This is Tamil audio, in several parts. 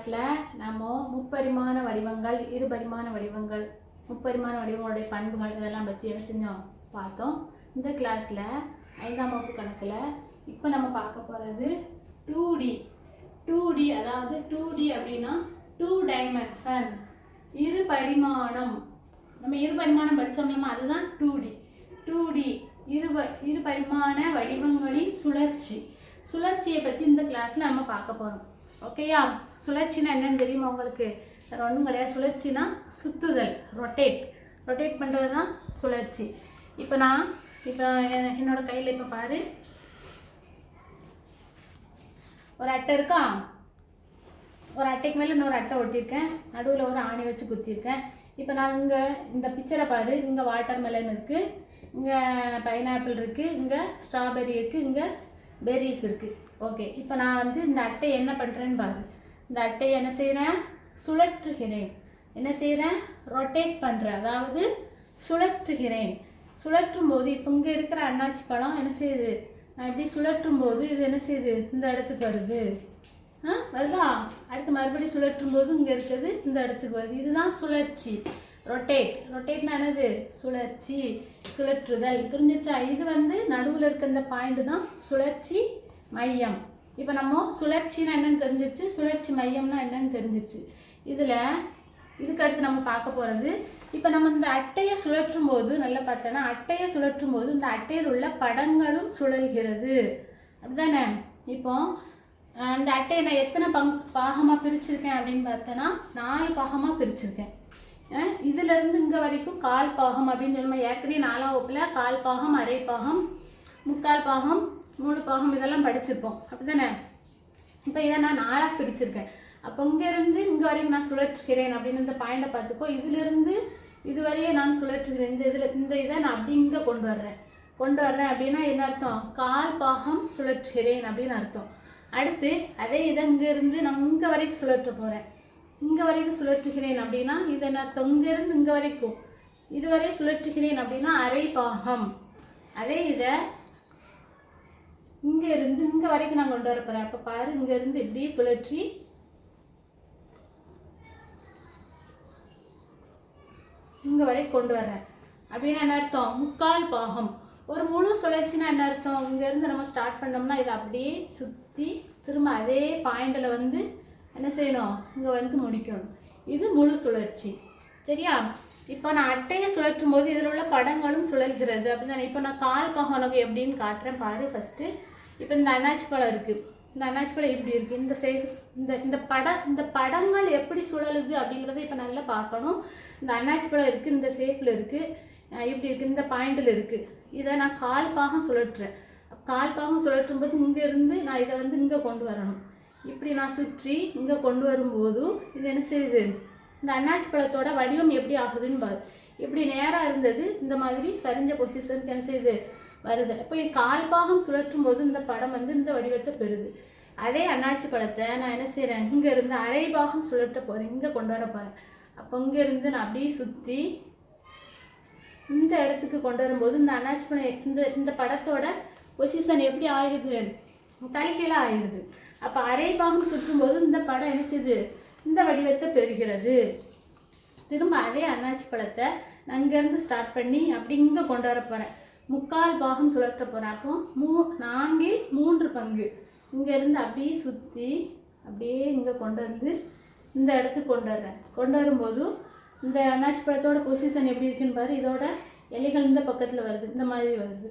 கிளாஸில் நம்ம முப்பரிமாண வடிவங்கள் இருபரிமாண வடிவங்கள் முப்பரிமாண வடிவங்களுடைய பண்புகள் இதெல்லாம் பற்றி என்ன செஞ்சோம்? பார்த்தோம். இந்த கிளாஸில் ஐந்தாம் வகுப்பு கணக்கில் இப்போ நம்ம பார்க்க போகிறது டூ டி டூ டி அதாவது டூ டி அப்படின்னா டூ டைமென்ஷன் இரு பரிமாணம் நம்ம இரு பரிமாணம் படித்தோம்லாமா அதுதான் டூ டி டூ டி இரு ப- இரு பரிமாண வடிவங்களின் சுழற்சி. சுழற்சியை பற்றி இந்த கிளாஸில் நம்ம பார்க்க போகிறோம் ஓகேயா சுழற்சினா என்னன்னு தெரியுமா உங்களுக்கு? ஒன்றும் கிடையாது. சுழற்சினா சுத்துதல் ரொட்டேட் ரொட்டேட் பண்ணுறது தான் சுழற்சி. இப்போ நான் இப்போ என்னோடய என்னோட கையில் இப்போ பாரு. ஒரு அட்டை இருக்கா? ஒரு அட்டைக்கு மேலே இன்னொரு அட்டை ஒட்டியிருக்கேன். நடுவில் ஒரு ஆணி வச்சு குத்திருக்கேன் இப்போ நான் இங்கே இந்த பிக்சரை பாரு. இங்கே வாட்டர் மெலன் இருக்குது இங்கே பைனாப்பிள் இருக்குது இங்கே ஸ்ட்ராபெரி இருக்குது இங்கே பெர்ரிஸ் இருக்குது ஓகே இப்போ நான் வந்து இந்த அட்டை என்ன பண்ணுறேன்னு பாரு. இந்த அட்டையை என்ன செய்கிறேன் சுழற்றுகிறேன். என்ன செய்கிறேன் ரொட்டேட் பண்ணுறேன் அதாவது சுழற்றுகிறேன். சுழற்றும் போது இப்போ இங்கே இருக்கிற அண்ணாச்சி பழம் என்ன செய்யுது? நான் இப்படி சுழற்றும் போது இது என்ன செய்யுது? இந்த இடத்துக்கு வருது. ஆ வருதா? அடுத்து மறுபடியும் சுழற்றும் போது இங்கே இருக்குது இந்த இடத்துக்கு வருது. இதுதான் சுழற்சி. ரொட்டேட் ரொட்டேட்னா என்னது? சுழற்சி. சுழற்றுதல். புரிஞ்சிச்சா? இது வந்து நடுவில் இருக்க இந்த பாயிண்ட் தான் சுழற்சி மையம். இப்போ நம்ம சுழற்சினா என்னன்னு தெரிஞ்சிருச்சு சுழற்சி மையம்னா என்னன்னு தெரிஞ்சிருச்சு. இதில் இதுக்கு அடுத்து நம்ம பார்க்க போகிறது இப்போ நம்ம இந்த அட்டையை சுழற்றும் போது நல்லா பார்த்தோன்னா அட்டையை சுழற்றும் போது இந்த அட்டையில் உள்ள படங்களும் சுழல்கிறது. அப்படிதானே? இப்போ இந்த அட்டையை நான் எத்தனை பங் பாகமாக பிரிச்சிருக்கேன் அப்படின்னு பார்த்தோன்னா நாலு பாகமாக பிரிச்சிருக்கேன். இதுலேருந்து இதிலிருந்து இங்கே வரைக்கும் கால் பாகம் அப்படின்னு சொல்லுவோம் ஏற்கனவே நாலாம் வகுப்பில் கால் பாகம் அரை பாகம் முக்கால் பாகம் மூணு பாகம் இதெல்லாம் படிச்சிருப்போம். அப்படிதானே? இப்போ இதை நான் நாலாக பிரிச்சிருக்கேன். அப்போ இங்கேருந்து இங்கே வரைக்கும் நான் சுழற்றுகிறேன் அப்படின்னு இந்த பாயிண்டை பார்த்துக்கோ. இதிலிருந்து இது வரையே நான் சுழற்றுகிறேன். இந்த இதில் இந்த இதை நான் அப்படி இங்கே கொண்டு வர்றேன். கொண்டு வர்றேன் அப்படின்னா என்ன அர்த்தம்? கால் பாகம் சுழற்றுகிறேன் அப்படின்னு அர்த்தம். அடுத்து அதே இதை இங்கேருந்து நான் இங்கே வரைக்கும் சுழற்ற போகிறேன் இங்கே வரைக்கும் சுழற்றுகிறேன் அப்படின்னா இதை என்ன அர்த்தம்? இங்கேருந்து இங்கே வரைக்கும். இதுவரை சுழற்றுகிறேன் அப்படின்னா அரை பாகம். அதே இதை இங்கே இருந்து இங்கே வரைக்கும் நான் கொண்டு வர போகிறேன் அப்போ பாரு இங்கேருந்து இருந்து இப்படி சுழற்றி. இங்கே வரைக்கும் கொண்டு வர்றேன். அப்படின்னு என்ன அர்த்தம்? முக்கால் பாகம். ஒரு முழு சுழற்சினா என்ன அர்த்தம்? இங்கேருந்து நம்ம ஸ்டார்ட் பண்ணோம்னா இதை அப்படியே சுற்றி திரும்ப அதே பாயிண்ட்டில் வந்து என்ன செய்யணும்? இங்கே வந்து முடிக்கணும். இது முழு சுழற்சி. சரியா? இப்போ நான் அட்டையை சுழற்றும் போது இதில் உள்ள படங்களும் சுழல்கிறது. அப்படின்னு இப்போ நான் கால் பாகம் எப்படின்னு காட்டுறேன். பாரு ஃபஸ்ட்டு இப்போ இந்த அன்னாச்சி பழம் இருக்குது இந்த அன்னாச்சி பழம் இப்படி இருக்குது இந்த சைஸ் இந்த இந்த பட இந்த படங்கள் எப்படி சுழலுது அப்படிங்கிறத இப்போ நல்லா பார்க்கணும். இந்த அன்னாச்சி பழம் இருக்குது இந்த ஷேப்பில் இருக்குது இப்படி இருக்குது இந்த பாயிண்டில் இருக்குது இதை நான் கால் பாகம் சுழற்றுறேன். கால் பாகம் சுழற்றும் போது இங்கேருந்து நான் இதை வந்து இங்கே கொண்டு வரணும். இப்படி நான் சுற்றி இங்கே கொண்டு வரும்போது இது என்ன செய்யுது? இந்த அன்னாச்சி பழத்தோட வடிவம் எப்படி ஆகுதுன்னு பாரு. இப்படி நேராக இருந்தது. இந்த மாதிரி சரிஞ்ச பொசிஷனுக்கு என்ன செய்யுது? வருது இப்போ கால்பாகம் சுழற்றும் போது இந்த படம் வந்து இந்த வடிவத்தை பெறுது. அதே அண்ணாச்சி பழத்தை நான் என்ன செய்கிறேன் இங்கேருந்து அரை பாகம் சுழற்ற போகிறேன் இங்கே கொண்டு வர போகிறேன் அப்போ இங்கேருந்து நான் அப்படியே சுற்றி இந்த இடத்துக்கு கொண்டு வரும்போது இந்த அண்ணாச்சி பழம் இந்த இந்த படத்தோட பொசிஷன் எப்படி ஆயிடுது? தலைகீழாக ஆயிடுது. அப்போ அரை பாகம் சுற்றும்போது இந்த படம் என்ன செய்யுது இந்த வடிவத்தை பெறுகிறது. திரும்ப அதே அண்ணாச்சி பழத்தை நான் இங்கேருந்து ஸ்டார்ட் பண்ணி அப்படி இங்கே கொண்டு வர போகிறேன் முக்கால் பாகம் சுழற்ற போகிறேன் அப்போ மூ நான்கில் மூன்று பங்கு. இங்கேருந்து அப்படியே சுற்றி அப்படியே இங்கே கொண்டு வந்து இந்த இடத்துக்கு கொண்டு வர்றேன். கொண்டு வரும்போது இந்த அன்னாச்சி பழத்தோட பொசிஷன் எப்படி இருக்குன்னு பாரு. இதோட இலைகள் இந்த பக்கத்தில் வருது. இந்த மாதிரி வருது.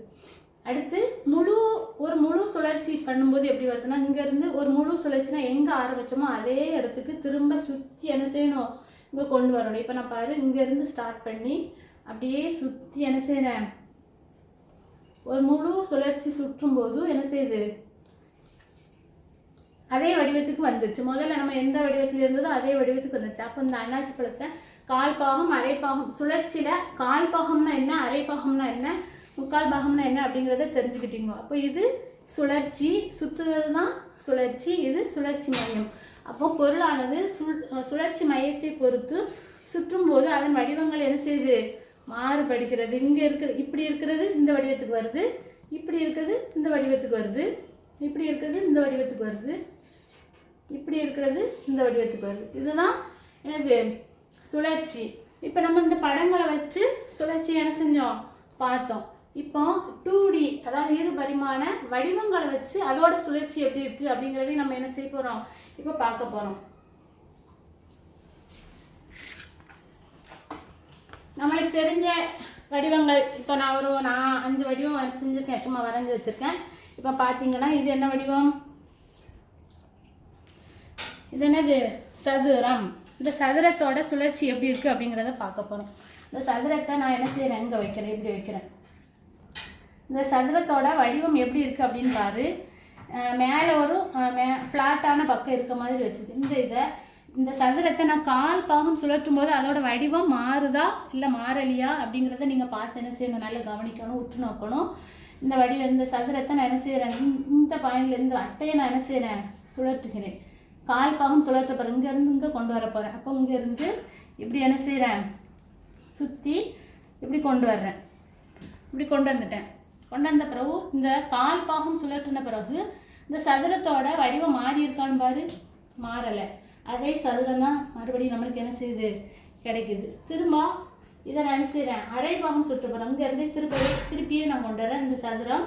அடுத்து முழு ஒரு முழு சுழற்சி பண்ணும்போது எப்படி வருதுன்னா இங்கேருந்து ஒரு முழு சுழற்சினா எங்கே ஆரம்பித்தோமோ அதே இடத்துக்கு திரும்ப சுற்றி என்ன செய்யணும்? இங்கே கொண்டு வரணும். இப்போ நான் பாரு இங்கேருந்து ஸ்டார்ட் பண்ணி அப்படியே சுற்றி என்ன செய்கிறேன் ஒரு முழு சுழற்சி சுற்றும் போது என்ன செய்யுது அதே வடிவத்துக்கு வந்துருச்சு முதல்ல நம்ம எந்த வடிவத்தில் இருந்ததோ அதே வடிவத்துக்கு வந்துருச்சு அப்போ இந்த அண்ணாச்சி பழத்தை கால் பாகம் அரை பாகம் சுழற்சியில் கால் பாகம்னா என்ன அரை பாகம்னா என்ன முக்கால் பாகம்னா என்ன அப்படிங்கிறத தெரிஞ்சுக்கிட்டீங்க. அப்போ இது சுழற்சி சுற்றுறது தான் சுழற்சி இது சுழற்சி மையம். அப்போ பொருளானது சுழ் சுழற்சி மையத்தை பொறுத்து சுற்றும் போது அதன் வடிவங்கள் என்ன செய்யுது மாறுபடுகிறது இங்கே இருக்கிற இப்படி இருக்கிறது இந்த வடிவத்துக்கு வருது. இப்படி இருக்கிறது இந்த வடிவத்துக்கு வருது. இப்படி இருக்கிறது இந்த வடிவத்துக்கு வருது. இப்படி இருக்கிறது இந்த வடிவத்துக்கு வருது. இதுதான் எனக்கு சுழற்சி. இப்போ நம்ம இந்த படங்களை வச்சு சுழற்சி என்ன செஞ்சோம்? பார்த்தோம். இப்போ டூ டி அதாவது இரு பரிமாண வடிவங்களை வச்சு அதோட சுழற்சி எப்படி இருக்குது அப்படிங்கிறதையும் நம்ம என்ன செய்ய போகிறோம் இப்போ பார்க்க போகிறோம் நம்மளுக்கு தெரிஞ்ச வடிவங்கள் இப்போ நான் ஒரு நான் அஞ்சு வடிவம் செஞ்சுருக்கேன் சும்மா வரைஞ்சி வச்சுருக்கேன். இப்போ பார்த்தீங்கன்னா இது என்ன வடிவம்? இது என்னது? சதுரம். இந்த சதுரத்தோட சுழற்சி எப்படி இருக்குது அப்படிங்கிறத பார்க்க போகிறோம் இந்த சதுரத்தை நான் என்ன செய்கிறேன் இங்கே வைக்கிறேன் இப்படி வைக்கிறேன். இந்த சதுரத்தோட வடிவம் எப்படி இருக்குது அப்படின்னு பாரு. மேலே ஒரு மே ஃப்ளாட்டான பக்கம் இருக்க மாதிரி வச்சுது. இந்த இதை இந்த சதுரத்தை நான் கால் பாகம் சுழற்றும் போது அதோட வடிவம் மாறுதா? இல்லை மாறலையா? அப்படிங்கிறத நீங்கள் பார்த்து என்ன செய்யணும்? நல்லா கவனிக்கணும் உற்று நோக்கணும். இந்த வடிவம் இந்த சதுரத்தை நான் என்ன செய்கிறேன் இந்த பாயிண்ட்லேருந்து இந்த அட்டையை நான் என்ன செய்கிறேன் சுழற்றுகிறேன். கால் பாகம் சுழற்ற போகிறேன் இங்கேருந்து இங்கே கொண்டு வர போகிறேன் அப்போ இங்கேருந்து இப்படி என்ன செய்கிறேன் சுற்றி இப்படி கொண்டு வர்றேன். இப்படி கொண்டு வந்துட்டேன். கொண்டு வந்த பிறகு இந்த கால் பாகம் சுழற்றின பிறகு இந்த சதுரத்தோட வடிவம் மாறி இருக்கான்னு பாரு. மாறலை. அதே சதுரம் தான் மறுபடியும் நம்மளுக்கு என்ன செய்யுது? கிடைக்குது. திரும்ப இதை நான் என்ன செய்கிறேன் அரை பாகம் சுற்ற இங்கேருந்து திருப்பி திருப்பியே நான் கொண்டு வரேன். இந்த சதுரம்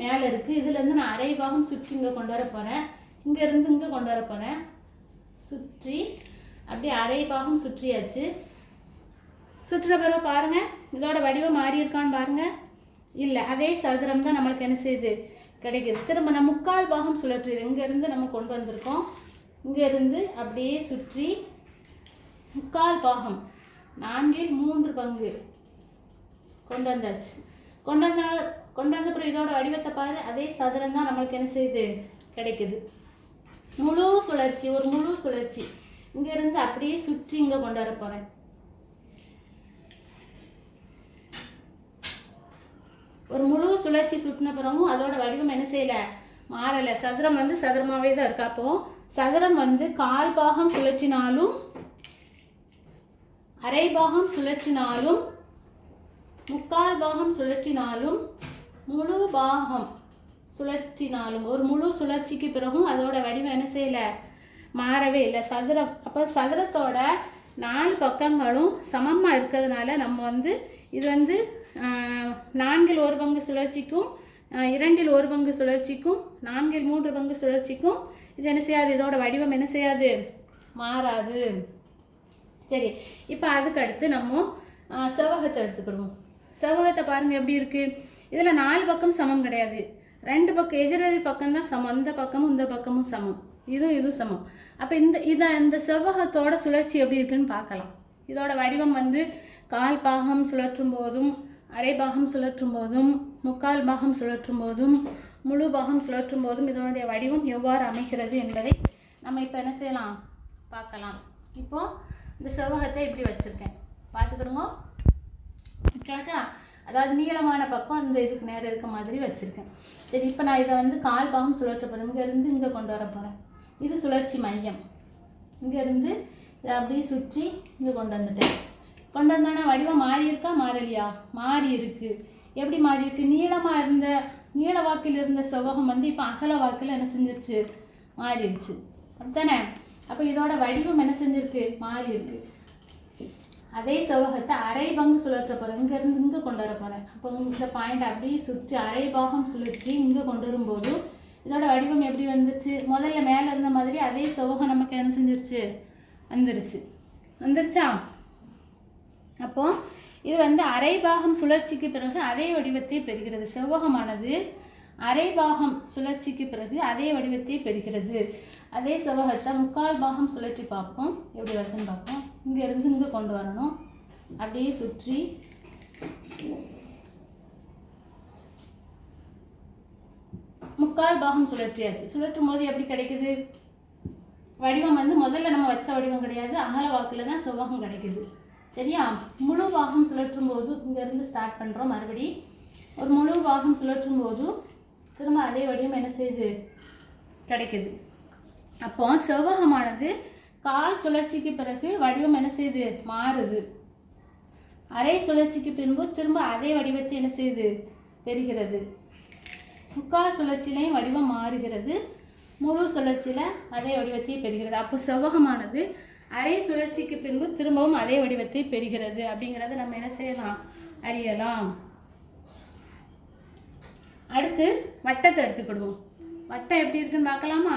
மேலே இருக்குது இதுலேருந்து நான் அரை பாகம் சுற்றி இங்கே கொண்டு வர போகிறேன் இங்கேருந்து இங்கே கொண்டு வர போகிறேன் சுற்றி அப்படியே அரை பாகம் சுற்றியாச்சு. சுற்றுற பிறகு பாருங்கள் இதோட வடிவம் மாறி இருக்கான்னு பாருங்கள் இல்லை அதே சதுரம் தான் நம்மளுக்கு என்ன செய்யுது? கிடைக்குது. திரும்ப நான் முக்கால் பாகம் சுழற்று இங்கேருந்து நம்ம கொண்டு வந்திருக்கோம். இங்கேருந்து அப்படியே சுற்றி முக்கால் பாகம் நான்கில் மூன்று பங்கு கொண்டு வந்தாச்சு கொண்டு வந்தால் கொண்டு வந்த பிறகு இதோட வடிவத்தை பாரு அதே சதுரம் தான் நம்மளுக்கு என்ன செய்யுது? கிடைக்குது. முழு சுழற்சி ஒரு முழு சுழற்சி. இங்கேருந்து அப்படியே சுற்றி இங்கே கொண்டு வர போகிறேன் ஒரு முழு சுழற்சி சுட்டின பிறகும் அதோட வடிவம் என்ன செய்யல? மாறலை. சதுரம் வந்து சதுரமாகவே தான் இருக்கா. அப்போது சதுரம் வந்து கால் பாகம் சுழற்றினாலும் அரை பாகம் சுழற்றினாலும் முக்கால் பாகம் சுழற்றினாலும் முழு பாகம் சுழற்றினாலும் ஒரு முழு சுழற்சிக்கு பிறகும் அதோட வடிவம் என்ன செய்யலை? மாறவே இல்லை. சதுரம். அப்போ சதுரத்தோட நாலு பக்கங்களும் சமமாக இருக்கிறதுனால நம்ம வந்து இது வந்து நான்கில் ஒரு பங்கு சுழற்சிக்கும் இரண்டில் ஒரு பங்கு சுழற்சிக்கும் நான்கில் மூன்று பங்கு சுழற்சிக்கும் இது என்ன செய்யாது? இதோட வடிவம் என்ன செய்யாது? மாறாது. சரி இப்போ அதுக்கு அடுத்து நம்ம செவகத்தை செவ்வகத்தை எடுத்துக்கிடுவோம். செவ்வகத்தை பாருங்கள் எப்படி இருக்குது இதில் நாலு பக்கம் சமம் கிடையாது. ரெண்டு பக்கம் எதிரெதிர் பக்கம் தான் சமம். இந்த பக்கமும் இந்த பக்கமும் சமம். இதுவும் இதுவும் சமம். அப்போ இந்த இதை இந்த செவ்வகத்தோட சுழற்சி எப்படி இருக்குன்னு பார்க்கலாம். இதோட வடிவம் வந்து கால் பாகம் சுழற்றும் போதும் அரை பாகம் சுழற்றும் போதும் முக்கால் பாகம் சுழற்றும் போதும் முழு பாகம் சுழற்றும் போதும் இதனுடைய வடிவம் எவ்வாறு அமைகிறது என்பதை நம்ம இப்போ என்ன செய்யலாம்? பார்க்கலாம். இப்போது இந்த செவ்வகத்தை இப்படி வச்சுருக்கேன். பார்த்துக்கிடுங்க. கரெக்டா அதாவது நீளமான பக்கம் அந்த இதுக்கு நேரம் இருக்க மாதிரி வச்சுருக்கேன். சரி இப்போ நான் இதை வந்து கால் பாகம் சுழற்ற போகிறேன் இங்கேருந்து இங்கே கொண்டு வர போகிறேன் இது சுழற்சி மையம். இங்கேருந்து இதை அப்படியே சுற்றி இங்கே கொண்டு வந்துட்டேன். கொண்டு வந்தோன்னா வடிவம் மாறி இருக்கா? மாறலையா? மாறி இருக்குது எப்படி மாறி இருக்குது நீளமாக இருந்த நீள வாக்கில் இருந்த செவ்வகம் வந்து இப்போ அகல வாக்கில் என்ன செஞ்சிருச்சு? மாறிடுச்சு. அப்படித்தானே? அப்போ இதோட வடிவம் என்ன செஞ்சிருக்கு? மாறி இருக்கு அதே செவ்வகத்தை அரை பங்கு சுழற்ற போகிறேன் இங்கேருந்து இங்கே கொண்டு வர போகிறேன் அப்போ இந்த பாயிண்ட் அப்படியே சுற்றி அரை பாகம் சுழற்றி இங்கே கொண்டு வரும்போது இதோட வடிவம் எப்படி வந்துச்சு? முதல்ல மேலே இருந்த மாதிரி அதே செவ்வகம் நமக்கு என்ன செஞ்சிருச்சு? வந்துருச்சு. வந்துருச்சா? அப்போது இது வந்து அரை பாகம் சுழற்சிக்கு பிறகு அதே வடிவத்தை பெறுகிறது. செவ்வகமானது அரை பாகம் சுழற்சிக்கு பிறகு அதே வடிவத்தை பெறுகிறது. அதே செவ்வகத்தை முக்கால் பாகம் சுழற்றி பார்ப்போம். எப்படி வருதுன்னு பார்ப்போம். இங்கேருந்து இங்கே கொண்டு வரணும். அப்படியே சுற்றி. முக்கால் பாகம் சுழற்றியாச்சு. சுழற்றும் போது எப்படி கிடைக்குது? வடிவம் வந்து முதல்ல நம்ம வச்ச வடிவம் கிடையாது. அகல வாக்கில் தான் செவ்வகம் கிடைக்குது. சரியா? முழு பாகம் சுழற்றும் போது இங்கேருந்து ஸ்டார்ட் பண்ணுறோம் மறுபடி ஒரு முழு பாகம் சுழற்றும் போது திரும்ப அதே வடிவம் என்ன செய்யுது கிடைக்குது. அப்போ செவ்வகமானது கால் சுழற்சிக்கு பிறகு வடிவம் என்ன செய்யுது மாறுது. அரை சுழற்சிக்கு பின்பு திரும்ப அதே வடிவத்தை என்ன செய்யுது பெறுகிறது. முக்கால் சுழற்சியிலையும் வடிவம் மாறுகிறது. முழு சுழற்சியில் அதே வடிவத்தையே பெறுகிறது. அப்போ செவ்வகமானது அரை சுழற்சிக்கு பின்பு திரும்பவும் அதே வடிவத்தை பெறுகிறது. அப்படிங்கிறத நம்ம என்ன செய்யலாம்? அறியலாம். அடுத்து வட்டத்தை எடுத்துக்கிடுவோம். வட்டம் எப்படி இருக்குன்னு பார்க்கலாமா?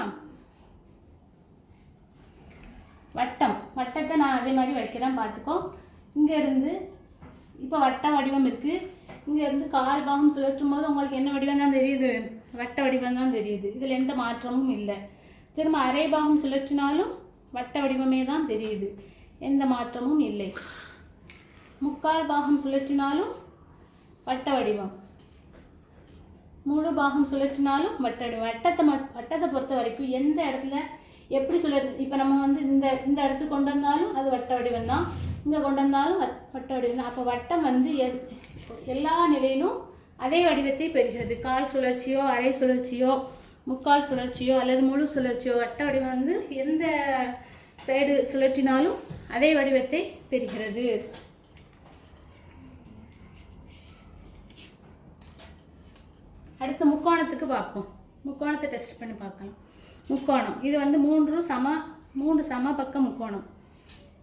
வட்டம். வட்டத்தை நான் அதே மாதிரி வைக்கிறேன். பார்த்துக்கோ. இங்கேருந்து இப்போ வட்ட வடிவம் இருக்குது இங்கேருந்து கால் பாகம் சுழற்றும் போது உங்களுக்கு என்ன வடிவம் தான் தெரியுது? வட்ட வடிவம் தான் தெரியுது. இதில் எந்த மாற்றமும் இல்லை. திரும்ப அரை பாகம் சுழற்றினாலும் வட்ட வடிவமே தான் தெரியுது. எந்த மாற்றமும் இல்லை. முக்கால் பாகம் சுழற்றினாலும் வட்ட வடிவம் முழு பாகம் சுழற்றினாலும் வட்ட வடிவம் வட்டத்தை மட் வட்டத்தை பொறுத்த வரைக்கும் எந்த இடத்துல எப்படி சுழற் இப்போ நம்ம வந்து இந்த இந்த இடத்துக்கு கொண்டு வந்தாலும் அது வட்ட வடிவம் தான் இங்கே கொண்டு வந்தாலும் வட்ட வடிவம் தான் அப்போ வட்டம் வந்து எல்- எல்லா நிலையிலும் அதே வடிவத்தை பெறுகிறது. கால் சுழற்சியோ அரை சுழற்சியோ முக்கால் சுழற்சியோ அல்லது முழு சுழற்சியோ வட்ட வடிவம் வந்து எந்த சைடு சுழற்றினாலும் அதே வடிவத்தை பெறுகிறது. அடுத்து முக்கோணத்துக்கு பார்ப்போம். முக்கோணத்தை டெஸ்ட் பண்ணி பார்க்கலாம். முக்கோணம். இது வந்து மூன்று சம மூன்று சம பக்க முக்கோணம்.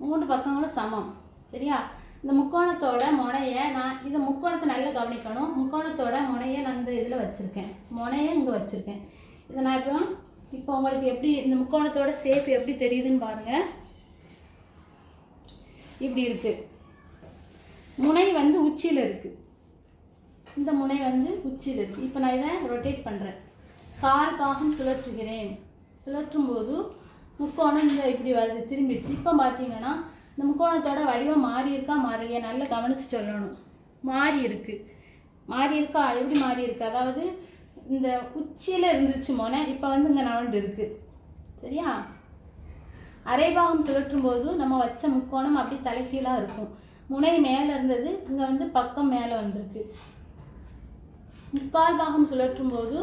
மூன்று பக்கங்களும் சமம். சரியா? இந்த முக்கோணத்தோட முனையை நான் இதை முக்கோணத்தை நல்லா கவனிக்கணும். முக்கோணத்தோட முனையை நான் இந்த இதில் வச்சுருக்கேன். முனையை இங்கே வச்சுருக்கேன். இதை நான் இப்போ இப்போ உங்களுக்கு எப்படி இந்த முக்கோணத்தோட சேஃப் எப்படி தெரியுதுன்னு பாருங்கள் இப்படி இருக்குது முனை வந்து உச்சியில் இருக்குது இந்த முனை வந்து உச்சியில் இருக்குது இப்போ நான் இதை ரொட்டேட் பண்ணுறேன் கால் பாகம் சுழற்றுகிறேன். சுழற்றும் போது முக்கோணம் இந்த இப்படி வருது திரும்பிடுச்சு. இப்போ பார்த்தீங்கன்னா இந்த முக்கோணத்தோட வடிவம் மாறி இருக்கா மாறலையா நல்லா கவனித்து சொல்லணும். மாறி இருக்கு. மாறி இருக்கா? எப்படி மாறி இருக்கு? அதாவது இந்த உச்சியில் இருந்துச்சு மோனே இப்போ வந்து இங்கே நவண்டு இருக்குது சரியா? அரைபாகம் சுழற்றும் போது நம்ம வச்ச முக்கோணம் அப்படி தலைகீழாக இருக்கும். முனை மேலே இருந்தது இங்கே வந்து பக்கம் மேலே வந்திருக்கு. முக்கால் பாகம் சுழற்றும் போது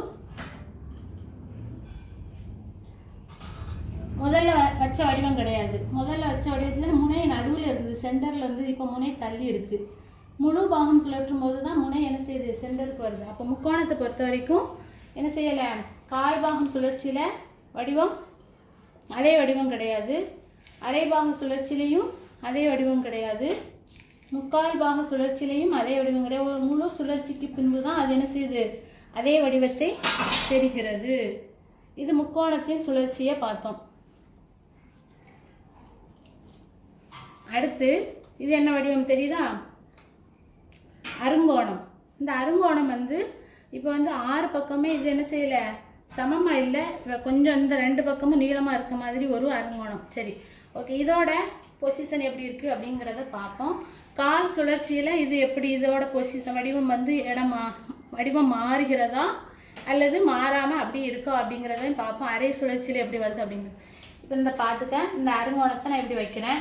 முதல்ல வ- வச்ச வடிவம் கிடையாது. முதல்ல வச்ச வடிவத்தில் முனை நடுவில் இருந்தது சென்டரில் இருந்து இப்போ முனை தள்ளி இருக்குது முழு பாகம் சுழற்றும் போது தான் முனை என்ன செய்யுது சென்டருக்கு வருது. அப்போ முக்கோணத்தை பொறுத்த வரைக்கும் என்ன செய்யலை? கால் பாகம் சுழற்சியில் வடிவம் அதே வடிவம் கிடையாது. அரை பாக சுழற்சிலையும் அதே வடிவம் கிடையாது. முக்கால் பாக சுழற்சியிலையும் அதே வடிவம் கிடையாது. ஒரு முழு சுழற்சிக்கு பின்பு தான் அது என்ன செய்யுது அதே வடிவத்தை பெறுகிறது. இது முக்கோணத்தின் சுழற்சியை பார்த்தோம். அடுத்து இது என்ன வடிவம் தெரியுதா? அருங்கோணம். இந்த அருங்கோணம் வந்து இப்போ வந்து ஆறு பக்கமே இது என்ன செய்யலை? சமமாக இல்லை. கொஞ்சம் இந்த ரெண்டு பக்கமும் நீளமாக இருக்க மாதிரி ஒரு அருங்கோணம். சரி. ஓகே இதோட பொசிஷன் எப்படி இருக்குது அப்படிங்கிறத பார்ப்போம். கால் சுழற்சியில் இது எப்படி? இதோட பொசிஷன் வடிவம் வந்து இடம் மா வடிவம் மாறுகிறதா? அல்லது மாறாமல் அப்படி இருக்கா அப்படிங்கிறதையும் பார்ப்போம். அரை சுழற்சியில் எப்படி வருது அப்படிங்கிறது. இப்போ இந்த பார்த்துக்க. இந்த அருங்கோணத்தை நான் இப்படி வைக்கிறேன்.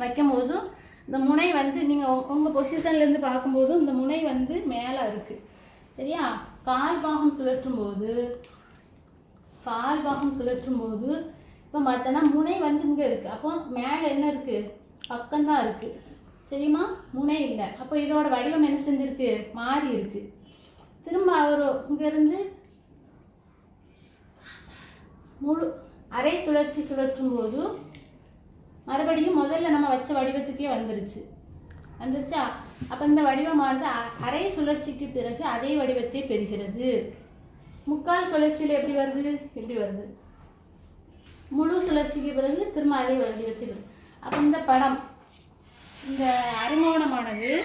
வைக்கும் போதும் இந்த முனை வந்து நீங்கள் உங்கள் பொசிஷன்லேருந்து பார்க்கும்போது இந்த முனை வந்து மேலே இருக்குது சரியா? கால் பாகம் சுழற்றும் போது கால் பாகம் சுழற்றும் போது இப்போ பார்த்தோன்னா முனை வந்து இங்கே இருக்குது அப்போ மேலே என்ன இருக்குது பக்கம்தான் இருக்குது சரிம்மா முனை இல்லை. அப்போ இதோட வடிவம் என்ன செஞ்சுருக்கு? மாறி இருக்குது திரும்ப அவர் இங்கேருந்து முழு அரை சுழற்சி சுழற்றும் போது மறுபடியும் முதல்ல நம்ம வச்ச வடிவத்துக்கே வந்துருச்சு. வந்துருச்சா? அப்போ இந்த வடிவமானது அ- அரை சுழற்சிக்கு பிறகு அதே வடிவத்தை பெறுகிறது. முக்கால் சுழற்சியில் எப்படி வருது? எப்படி வருது? முழு சுழற்சிக்கு பிறகு திரும்ப அதே வடிவத்தில் அப்போ இந்த படம் இந்த அருங்கோணமானது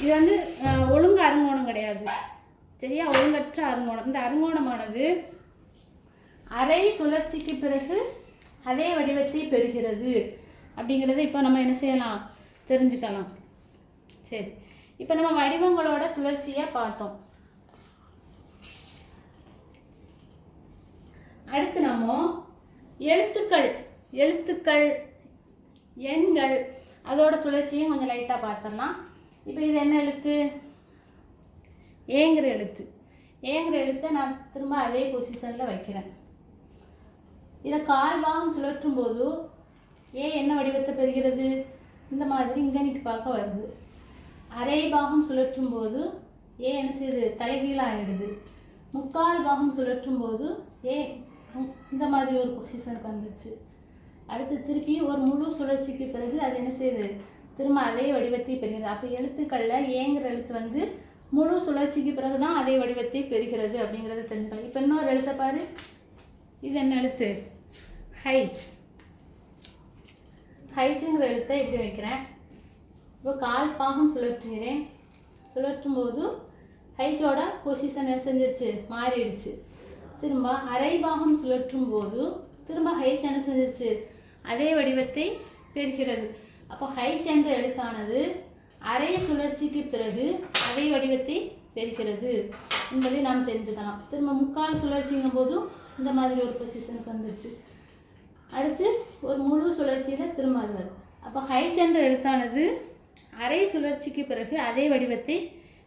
இது வந்து ஒழுங்கு அருங்கோணம் கிடையாது. சரியா? ஒழுங்கற்ற அருங்கோணம் இந்த அருங்கோணமானது அரை சுழற்சிக்கு பிறகு அதே வடிவத்தை பெறுகிறது. அப்படிங்கிறத இப்போ நம்ம என்ன செய்யலாம்? தெரிஞ்சுக்கலாம். சரி. இப்போ நம்ம வடிவங்களோட சுழற்சியை பார்த்தோம். அடுத்து நம்ம எழுத்துக்கள் எழுத்துக்கள் எண்கள் அதோட சுழற்சியும் கொஞ்சம் லைட்டாக பார்த்துடலாம். இப்போ இது என்ன எழுத்து? ஏங்கிற எழுத்து. ஏங்கிற எழுத்தை நான் திரும்ப அதே பொசிஷனில் வைக்கிறேன். இதை கால் பாகம் சுழற்றும் போது ஏ என்ன வடிவத்தை பெறுகிறது? இந்த மாதிரி இங்கனிக்கு பார்க்க வருது. அரை பாகம் சுழற்றும் போது ஏ என்ன செய்யுது? தலைகீழாக ஆகிடுது முக்கால் பாகம் சுழற்றும் போது ஏ இந்த மாதிரி ஒரு பொசிஷனுக்கு வந்துச்சு அடுத்து திருப்பி ஒரு முழு சுழற்சிக்கு பிறகு அது என்ன செய்யுது? திரும்ப அதே வடிவத்தை பெறுகிறது. அப்போ எழுத்துக்களில் ஏங்கிற எழுத்து வந்து முழு சுழற்சிக்கு பிறகு தான் அதே வடிவத்தை பெறுகிறது அப்படிங்கிறத தெரிஞ்சுக்கலாம். இப்போ இன்னொரு எழுத்தை பாரு. இது என்ன எழுத்து? ஹைச் ஹைஜுங்கிற எழுத்தை இப்படி வைக்கிறேன்? இப்போ கால் பாகம் சுழற்றுகிறேன். சுழற்றும் போது ஹைஜோட பொசிஷன் செஞ்சிருச்சு? மாறிடுச்சு. திரும்ப அரை பாகம் சுழற்றும் போது திரும்ப ஹைச் என்ன செஞ்சிருச்சு? அதே வடிவத்தை பெறுகிறது. அப்போ ஹைச் என்ற எழுத்தானது அரை சுழற்சிக்கு பிறகு அதே வடிவத்தை பெறுகிறது. என்பதை நாம் தெரிஞ்சுக்கலாம். திரும்ப முக்கால் சுழற்சிங்கும் போதும் இந்த மாதிரி ஒரு பொசிஷனுக்கு வந்துருச்சு. அடுத்து ஒரு முழு சுழற்சியில் திரும்ப அது அப்போ ஹைச் என்ற எழுத்தானது அரை சுழற்சிக்கு பிறகு அதே வடிவத்தை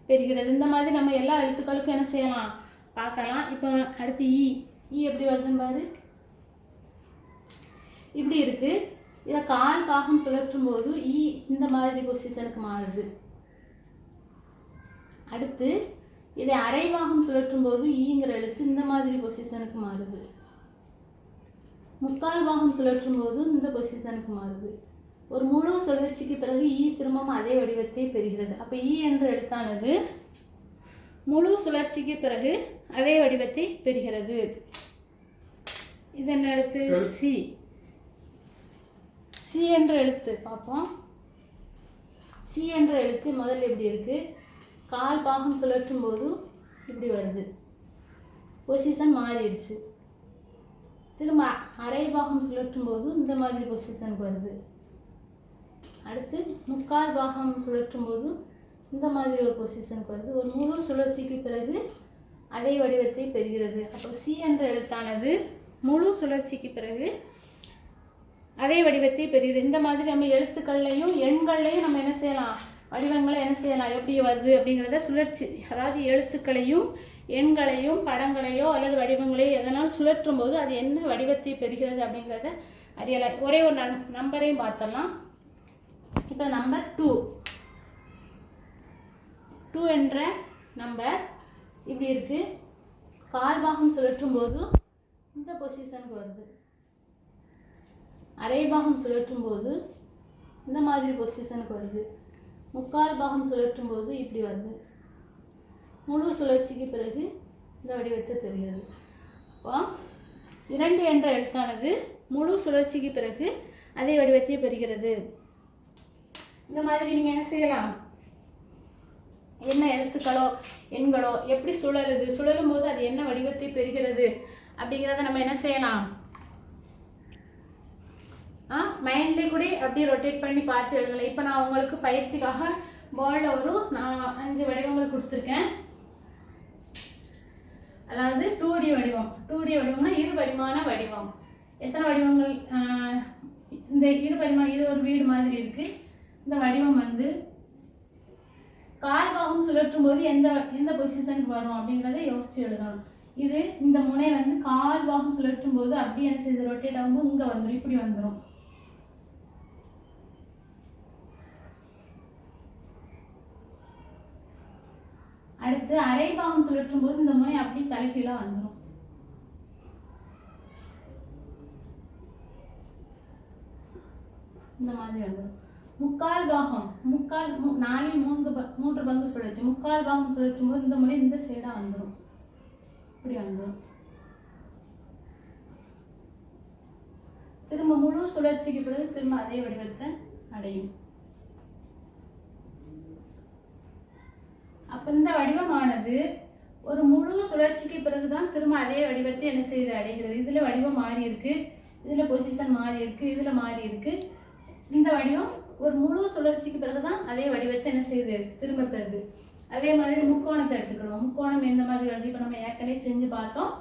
பெறுகிறது. இந்த மாதிரி நம்ம எல்லா எழுத்துக்களுக்கும் என்ன செய்யலாம்? பார்க்கலாம். இப்போ அடுத்து ஈ ஈ எப்படி வருதுன்னு பாரு. இப்படி இருக்கு. இதை கால் பாகம் சுழற்றும் போது ஈ e இந்த மாதிரி பொசிஷனுக்கு மாறுது. அடுத்து இதை அரைவாகம் சுழற்றும் போது ஈங்கிற எழுத்து இந்த மாதிரி பொசிஷனுக்கு மாறுது. முக்கால் பாகம் சுழற்றும் போது இந்த பொசிஷனுக்கு மாறுது. ஒரு முழு சுழற்சிக்கு பிறகு ஈ திரும்பவும் அதே வடிவத்தை பெறுகிறது. அப்போ ஈ என்ற எழுத்தானது முழு சுழற்சிக்கு பிறகு அதே வடிவத்தை பெறுகிறது. இதன் எழுத்து? சி சி என்ற எழுத்து. பார்ப்போம். சி என்ற எழுத்து முதல்ல எப்படி இருக்கு? கால் பாகம் சுழற்றும் போது இப்படி வருது. பொசிஷன் மாறிடுச்சு. திரும்ப அரை பாகம் சுழற்றும் போது இந்த மாதிரி பொசிஷனுக்கு வருது. அடுத்து முக்கால் பாகம் சுழற்றும் போது இந்த மாதிரி ஒரு பொசிஷனுக்கு வருது. ஒரு முழு சுழற்சிக்கு பிறகு அதே வடிவத்தை பெறுகிறது. அப்போ சி என்ற எழுத்தானது முழு சுழற்சிக்கு பிறகு அதே வடிவத்தை பெறுகிறது. இந்த மாதிரி நம்ம எழுத்துக்கள்லையும் எண்கள்லையும் நம்ம என்ன செய்யலாம்? வடிவங்களை என்ன செய்யலாம்? எப்படி வருது? அப்படிங்கிறத சுழற்சி அதாவது எழுத்துக்களையும் எண்களையும் படங்களையோ அல்லது வடிவங்களையோ எதனால் சுழற்றும் போது அது என்ன வடிவத்தை பெறுகிறது அப்படிங்கிறத அறியலாம் ஒரே ஒரு நம் நம்பரையும் பார்த்தலாம் இப்போ நம்பர் டூ டூ என்ற நம்பர் இப்படி இருக்கு. கால் பாகம் சுழற்றும் போது இந்த பொசிஷனுக்கு வருது. அரை பாகம் சுழற்றும் போது இந்த மாதிரி பொசிஷனுக்கு வருது. முக்கால் பாகம் சுழற்றும் போது இப்படி வருது. முழு சுழற்சிக்கு பிறகு இந்த வடிவத்தை பெறுகிறது. அப்போ இரண்டு என்ற எழுத்தானது முழு சுழற்சிக்கு பிறகு அதே வடிவத்தை பெறுகிறது. இந்த மாதிரி நீங்கள் என்ன செய்யலாம்? என்ன எழுத்துக்களோ எண்களோ எப்படி சுழலுது சுழலும் போது அது என்ன வடிவத்தை பெறுகிறது அப்படிங்கிறத நம்ம என்ன செய்யலாம்? ஆ மைண்ட்லேயே கூட அப்படியே ரொட்டேட் பண்ணி பார்த்து எழுதலாம். இப்போ நான் உங்களுக்கு பயிற்சிக்காக பாலில் ஒரு நான் அஞ்சு வடிவங்கள் கொடுத்துருக்கேன். அதாவது டூ டி வடிவம். டூ டி வடிவம்னா இரு பரிமாண வடிவம். எத்தனை வடிவங்கள்? இந்த இரு பரிமாணம் இது ஒரு வீடு மாதிரி இருக்குது இந்த வடிவம் வந்து கால் பாகம் சுழற்றும் போது எந்த எந்த பொசிஷனுக்கு வரும் அப்படிங்கிறத யோசிச்சு எழுதணும். இது இந்த முனை வந்து கால் பாகம் சுழற்றும் போது அப்படியே என்ன செய்யுது ரொட்டேட் ஆகும்போது இங்கே வந்துடும் இப்படி வந்துடும் அடுத்து அரை பாகம் சுழற்றும் போது இந்த முனை அப்படி தலைகீழாக வந்துடும் இந்த மாதிரி வந்துடும் முக்கால் பாகம் முக்கால் மு- நாலில் மூன்று ப- மூன்று பங்கு சுழற்சி. முக்கால் பாகம் சுழற்றும் போது இந்த முனை இந்த சைடாக வந்துடும் இப்படி வந்துடும் திரும்ப முழு சுழற்சிக்கு பிறகு திரும்ப அதே வடிவத்தை அடையும். அப்ப இந்த வடிவமானது ஒரு முழு சுழற்சிக்கு பிறகுதான் திரும்ப அதே வடிவத்தை என்ன செய்து அடைகிறது. இதில் வடிவம் மாறி இருக்கு இதில் பொசிஷன் மாறி இருக்கு இதில் மாறி இருக்கு. இந்த வடிவம் ஒரு முழு சுழற்சிக்கு பிறகுதான் அதே வடிவத்தை என்ன செய்யுது திரும்ப பெறுது. அதே மாதிரி முக்கோணத்தை எடுத்துக்கணும். முக்கோணம் எந்த மாதிரி வருது இப்போ நம்ம ஏற்கனவே செஞ்சு பார்த்தோம்.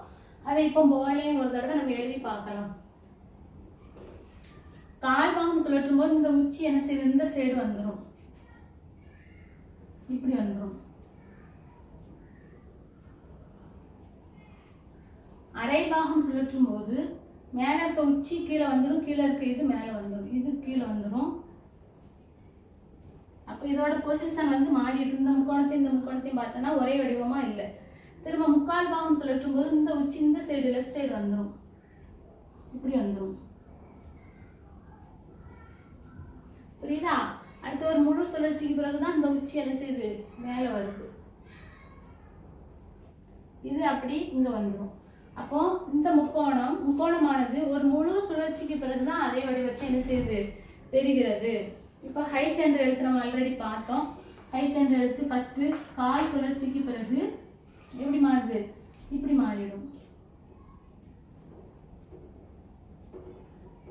அதை இப்போ போலையும் ஒரு தடவை நம்ம எழுதி பார்க்கலாம். கால் பாகம் சுழற்றும் போது இந்த உச்சி என்ன செய்யுது இந்த சைடு வந்துடும் இப்படி வந்துடும் அரைபாகம் சுழற்றும் போது மேலே இருக்க உச்சி கீழே வந்துடும் கீழே இருக்க இது மேலே வந்துடும் இது கீழே வந்துடும் அப்போ இதோட பொசிஷன் வந்து மாறி இருக்கு இந்த முக்கோணத்தையும் இந்த முக்கோணத்தையும் பார்த்தோன்னா ஒரே வடிவமாக இல்லை. திரும்ப முக்கால் பாகம் சுழற்றும் போது இந்த உச்சி இந்த சைடு லெஃப்ட் சைடு வந்துடும் இப்படி வந்துடும் புரியுதா? அடுத்து ஒரு முழு சுழற்சிக்கு பிறகுதான் இந்த உச்சி என்ன செய்யுது? மேலே வருது. இது அப்படி இங்கே வந்துடும் அப்போ இந்த முக்கோணம் முக்கோணமானது ஒரு முழு சுழற்சிக்கு பிறகுதான் அதே வடிவத்தை என்ன செய்யுது பெறுகிறது. இப்போ ஹைச் என்ற எழுத்து நம்ம ஆல்ரெடி பார்த்தோம். ஹைச் என்ற எழுத்து ஃபர்ஸ்ட் கால் சுழற்சிக்கு பிறகு எப்படி மாறுது? இப்படி மாறிடும்.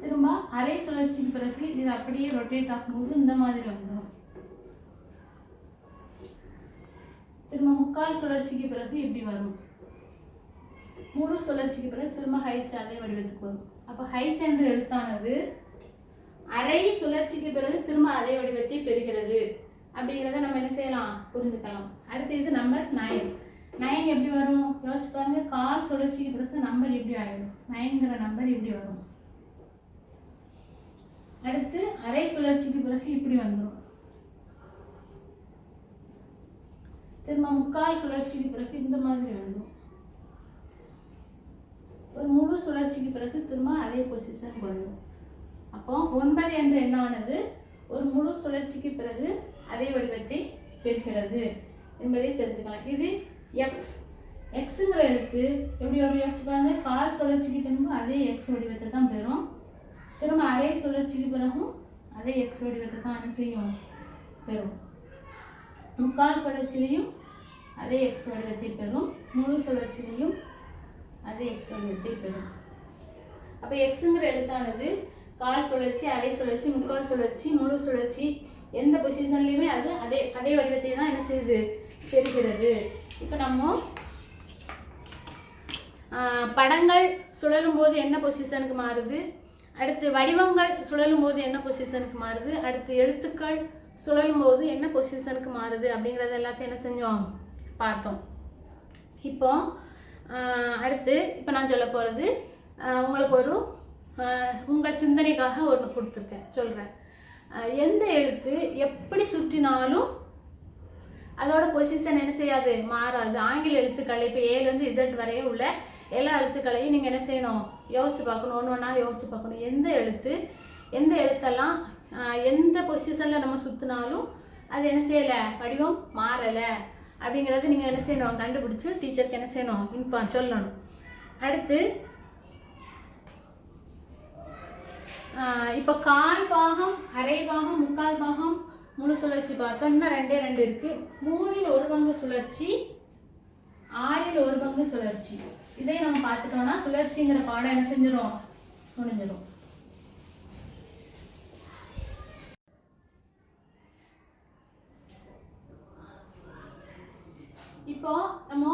திரும்ப அரை சுழற்சிக்கு பிறகு இது அப்படியே ரொட்டேட் ஆகும்போது இந்த மாதிரி வந்துடும். திரும்ப முக்கால் சுழற்சிக்கு பிறகு இப்படி வரும். முழு சுழற்சிக்கு பிறகு திரும்ப ஹை அதே வடிவத்துக்கு வரும். அப்போ ஹை என்ற எழுத்தானது அரை சுழற்சிக்கு பிறகு திரும்ப அதே வடிவத்தை பெறுகிறது. அப்படிங்கிறத நம்ம என்ன செய்யலாம்? புரிஞ்சுக்கலாம். அடுத்து இது நம்பர் நைன் நைன் எப்படி வரும்? யோசிச்சு பாருங்க. கால் சுழற்சிக்கு பிறகு நம்பர் இப்படி ஆயிடும்? நைன்கிற நம்பர் இப்படி வரும்? அடுத்து அரை சுழற்சிக்கு பிறகு இப்படி வந்துடும் திரும்ப முக்கால் சுழற்சிக்கு பிறகு இந்த மாதிரி வந்துடும் ஒரு முழு சுழற்சிக்கு பிறகு திரும்ப அதே பொசிஷன் வரும். அப்போ ஒன்பது என்ற எண்ணானது ஒரு முழு சுழற்சிக்கு பிறகு அதே வடிவத்தை பெறுகிறது என்பதை தெரிஞ்சுக்கலாம். இது எக்ஸ் எக்ஸுங்கிற எழுத்து எப்படி வரும் யோசிச்சுக்காங்க கால் சுழற்சிக்கு பின்பு அதே எக்ஸ் வடிவத்தை தான் பெறும். திரும்ப அரை சுழற்சிக்கு பிறகும் அதே எக்ஸ் வடிவத்தை தான் என்ன செய்யும்? பெறும். முக்கால் சுழற்சியிலையும் அதே எக்ஸ் வடிவத்தை பெறும். முழு சுழற்சிலையும் அதே எக்ஸ் வடிவத்தை அப்போ எக்ஸுங்கிற எழுத்தானது கால் சுழற்சி அரை சுழற்சி முக்கால் சுழற்சி முழு சுழற்சி எந்த பொசிஷன்லையுமே அது அதே அதே வடிவத்தை தான் என்ன செய்யுது? தெரிகிறது இப்போ நம்ம படங்கள் சுழலும் போது என்ன பொசிஷனுக்கு மாறுது? அடுத்து வடிவங்கள் சுழலும் போது என்ன பொசிஷனுக்கு மாறுது? அடுத்து எழுத்துக்கள் சுழலும் போது என்ன பொசிஷனுக்கு மாறுது? அப்படிங்கிறது எல்லாத்தையும் என்ன செஞ்சோம்? பார்த்தோம். இப்போ அடுத்து இப்போ நான் சொல்ல போகிறது உங்களுக்கு ஒரு உங்கள் சிந்தனைக்காக ஒன்று கொடுத்துருக்கேன் சொல்கிறேன் எந்த எழுத்து எப்படி சுற்றினாலும் அதோட பொசிஷன் என்ன செய்யாது? மாறாது. ஆங்கில எழுத்துக்கள் இப்போ ஏலேருந்து இசட் வரைய உள்ள எல்லா எழுத்துக்களையும் நீங்கள் என்ன செய்யணும்? யோசிச்சு பார்க்கணும். ஒன்று ஒன்றா யோசிச்சு பார்க்கணும். எந்த எழுத்து எந்த எழுத்தெல்லாம் எந்த பொசிஷனில் நம்ம சுற்றினாலும் அது என்ன செய்யலை? வடிவம் மாறலை. அப்படிங்கிறத நீங்கள் என்ன செய்யணும்? கண்டுபிடிச்சு டீச்சருக்கு என்ன செய்யணும்? இன்ஃபார்ம் சொல்லணும். அடுத்து இப்போ கால் பாகம் அரை பாகம் முக்கால் பாகம் முழு சுழற்சி பார்த்தோம். இன்னும் ரெண்டே ரெண்டு இருக்குது மூணில் ஒரு பங்கு சுழற்சி ஆறில் ஒரு பங்கு சுழற்சி. இதை நம்ம பார்த்துட்டோம்னா சுழற்சிங்கிற பாடம் என்ன செஞ்சிடும் முடிஞ்சிடும் இப்போ நம்ம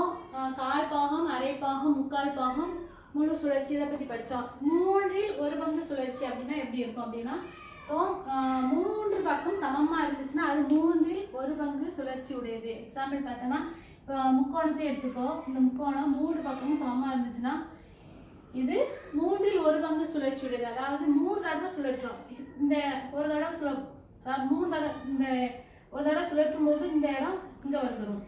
கால் பாகம் அரை பாகம் முக்கால் பாகம் முழு சுழற்சி இதை பற்றி படித்தோம் மூன்றில் ஒரு பங்கு சுழற்சி அப்படின்னா எப்படி இருக்கும் அப்படின்னா இப்போ மூன்று பக்கம் சமமாக இருந்துச்சுன்னா அது மூன்றில் ஒரு பங்கு சுழற்சி உடையது. எக்ஸாம்பிள் பார்த்தோன்னா இப்போ முக்கோணத்தை எடுத்துக்கோ. இந்த முக்கோணம் மூன்று பக்கமும் சமமாக இருந்துச்சுன்னா இது மூன்றில் ஒரு பங்கு சுழற்சி உடையது. அதாவது மூணு தடவை சுழற்றும். இந்த ஒரு தடவை சுழ அதாவது மூணு தடவை இந்த ஒரு தடவை சுழற்றும் போது இந்த இடம் இங்கே வந்துடும்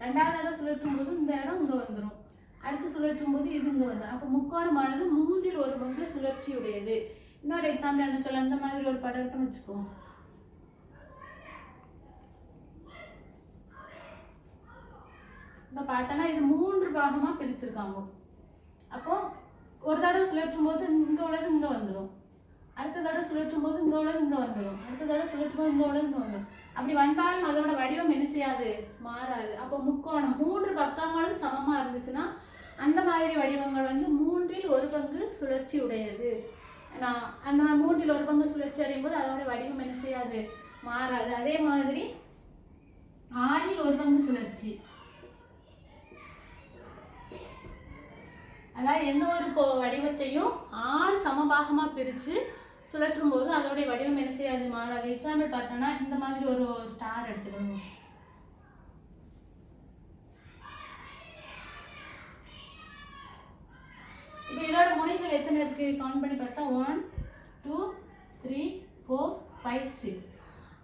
ரெண்டாவது இடம் சுழற்றும் போது இந்த இடம் இங்கே வந்துடும் அடுத்து சுழற்றும் போது இது இங்கே வந்துடும் அப்போ முக்கோணமானது மூன்றில் ஒரு பங்கு சுழற்சி உடையது இன்னொரு எக்ஸாம்பிள் என்ன சொல்ல அந்த மாதிரி ஒரு படம் இருக்குன்னு வச்சுக்கோ இப்போ பார்த்தோன்னா இது மூன்று பாகமாக பிரிச்சிருக்காங்க. அப்போ ஒரு தடவை சுழற்றும் போது இங்கே உள்ளது இங்கே வந்துடும் அடுத்த தடவை சுழற்றும் போது இங்கே உள்ளது இங்கே வந்துடும் அடுத்த தடவை சுழற்றும் போது இங்கே உள்ளது இங்கே வந்துடும் அப்படி வந்தாலும் அதோட வடிவம் என்ன செய்யாது? மாறாது. அப்போ முக்கோணம் மூன்று பக்கங்களும் சமமாக இருந்துச்சுன்னா அந்த மாதிரி வடிவங்கள் வந்து மூன்றில் ஒரு பங்கு சுழற்சி உடையது. நான் அந்த மாதிரி மூன்றில் ஒரு பங்கு சுழற்சி அடையும் போது அதோட வடிவம் என்ன செய்யாது? மாறாது. அதே மாதிரி ஆறில் ஒரு பங்கு சுழற்சி. அதாவது எந்த ஒரு வடிவத்தையும் ஆறு சமபாகமாக பிரித்து சுழற்றும் போது அதோடைய வடிவம் என்ன செய்யாது மாறாது. எக்ஸாம்பிள் பார்த்தோன்னா இந்த மாதிரி ஒரு ஸ்டார் எடுத்துக்கணும். இப்போ இதோட முனைகள் எத்தனை இருக்கு? கவுண்ட் பண்ணி பார்த்தா one two three four five six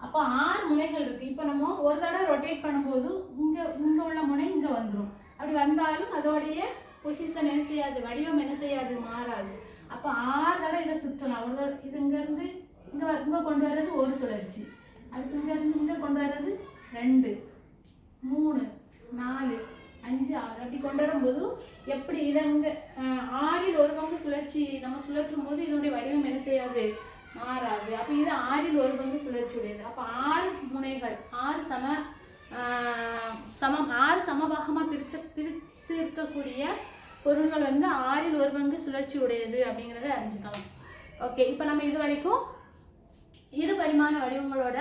அப்போ ஆறு முனைகள் இருக்கு. இப்போ நம்ம ஒரு தடவை ரொட்டேட் பண்ணும்போது இங்கே இங்கே உள்ள முனை இங்கே வந்துடும் அப்படி வந்தாலும் அதோடைய பொசிஷன் என்ன செய்யாது? வடிவம் என்ன செய்யாது? மாறாது. அப்போ ஆறு தடவை இதை சுற்றலாம். ஒரு தடவை இது இங்கேருந்து இங்கே இங்கே கொண்டு வர்றது ஒரு சுழற்சி. அடுத்து இங்கேருந்து இங்கே கொண்டு வர்றது ரெண்டு மூணு நாலு அஞ்சு ஆறு. அப்படி கொண்டு வரும்போது எப்படி இதை இங்கே ஆறில் ஒரு பங்கு சுழற்சி நம்ம சுழற்றும் போது இதனுடைய வடிவம் என்ன செய்யாது? மாறாது. அப்போ இது ஆறில் ஒரு பங்கு சுழற்சி உடையது. அப்போ ஆறு முனைகள் ஆறு சம சமம் ஆறு சமபாகமாக பிரிச்ச பிரித்து இருக்கக்கூடிய பொருள்கள் வந்து ஆறில் ஒரு பங்கு சுழற்சி உடையது அப்படிங்கிறத அறிஞ்சுக்கலாம் ஓகே இப்போ நம்ம இது வரைக்கும் இரு பரிமாண வடிவங்களோட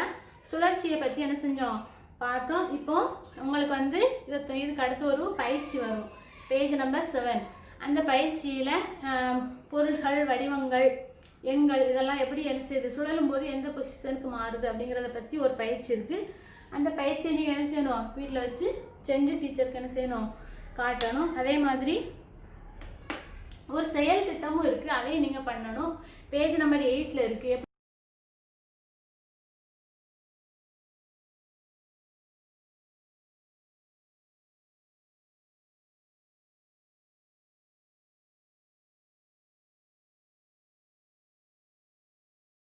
சுழற்சியை பற்றி என்ன செஞ்சோம்? பார்த்தோம். இப்போ உங்களுக்கு வந்து இது இதுக்கு அடுத்து ஒரு பயிற்சி வரும். பேஜ் நம்பர் செவன் அந்த பயிற்சியில் பொருள்கள் வடிவங்கள் எண்கள் இதெல்லாம் எப்படி என்ன செய்யுது சுழலும் போது எந்த பொசிஷனுக்கு மாறுது அப்படிங்கிறத பற்றி ஒரு பயிற்சி இருக்குது அந்த பயிற்சியை நீங்கள் என்ன செய்யணும்? வீட்டில் வச்சு செஞ்சு டீச்சருக்கு என்ன செய்யணும்? காட்டணும். அதே மாதிரி ஒரு செயல் திட்டமும் இருக்குது அதையும் நீங்கள் பண்ணணும். பேஜ் நம்பர் எயிட்டில் இருக்குது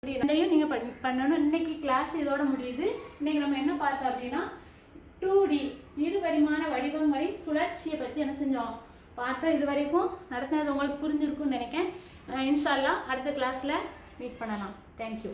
ரெண்டையும் நீங்கள் பண் பண்ணணும். இன்னைக்கு கிளாஸ் இதோட முடியுது. இன்னைக்கு நம்ம என்ன பார்த்தோம் அப்படின்னா டூ டி இருபரிமாண வடிவங்களின் சுழற்சியை பற்றி என்ன செஞ்சோம்? பார்த்தோம் இது வரைக்கும் நடத்தினது உங்களுக்கு புரிஞ்சிருக்கும்னு நினைக்கிறேன். இன்ஷால்லா அடுத்த கிளாஸில் மீட் பண்ணலாம். தேங்க்யூ